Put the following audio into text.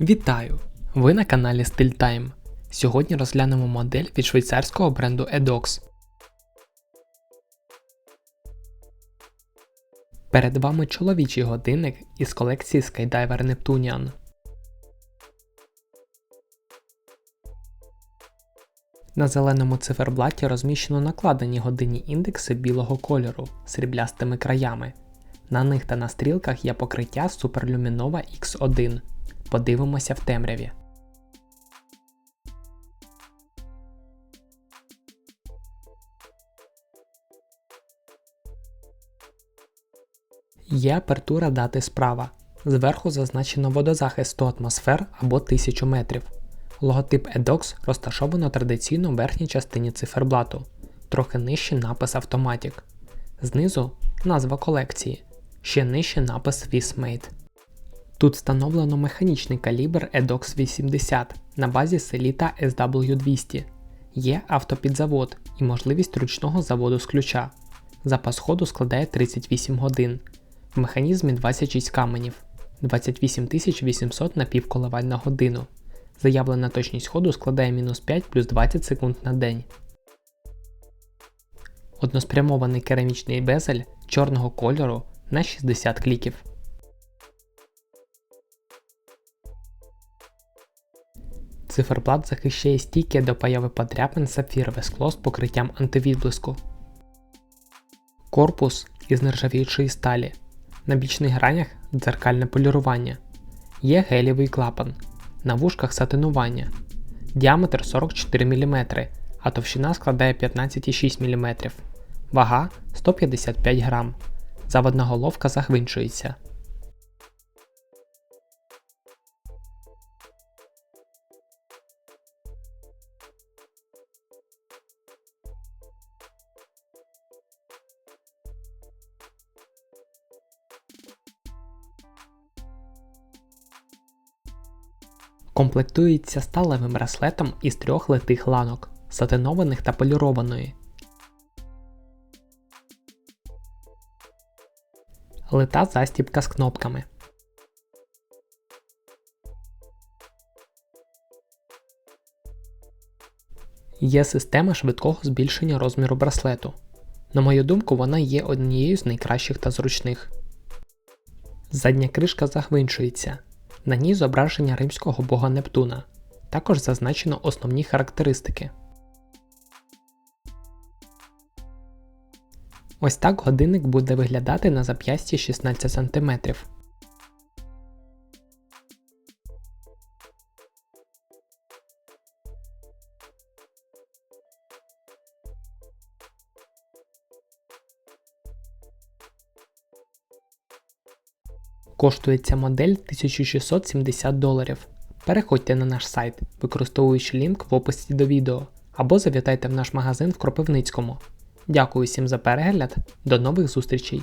Вітаю! Ви на каналі StillTime. Сьогодні розглянемо модель від швейцарського бренду Edox. Перед вами чоловічий годинник із колекції Skydiver Neptunian. На зеленому циферблаті розміщено накладені годинні індекси білого кольору сріблястими краями. На них та на стрілках є покриття Superluminova X1. Подивимося в темряві. Є апертура дати справа. Зверху зазначено водозахист 100 атмосфер або 1000 метрів. Логотип Edox розташовано традиційно в верхній частині циферблату, трохи нижче напис Automatic. Знизу назва колекції, ще нижче напис Swissmade. Тут встановлено механічний калібр Edox 80 на базі Selita SW200. Є автопідзавод і можливість ручного заводу з ключа. Запас ходу складає 38 годин. В механізмі 26 каменів, 28 800 напівколивань на годину. Заявлена точність ходу складає мінус 5 плюс 20 секунд на день. Односпрямований керамічний безель чорного кольору на 60 кліків. Циферблат захищає стійке до появи подряпин сапфірове скло з покриттям антивідблиску. Корпус із нержавіючої сталі. На бічних гранях дзеркальне полірування. Є гелєвий клапан. На вушках сатинування. Діаметр 44 мм, а товщина складає 15,6 мм. Вага 155 грам. Заводна головка загвинчується. Комплектується сталевим браслетом із трьох литих ланок, сатинованих та полірованої. Лита застібка з кнопками. Є система швидкого збільшення розміру браслету. На мою думку, вона є однією з найкращих та зручних. Задня кришка загвинчується. На ній зображення римського бога Нептуна. Також зазначено основні характеристики. Ось так годинник буде виглядати на зап'ясті 16 см. Коштує ця модель 1670 доларів. Переходьте на наш сайт, використовуючи лінк в описі до відео, або завітайте в наш магазин в Кропивницькому. Дякую всім за перегляд, до нових зустрічей!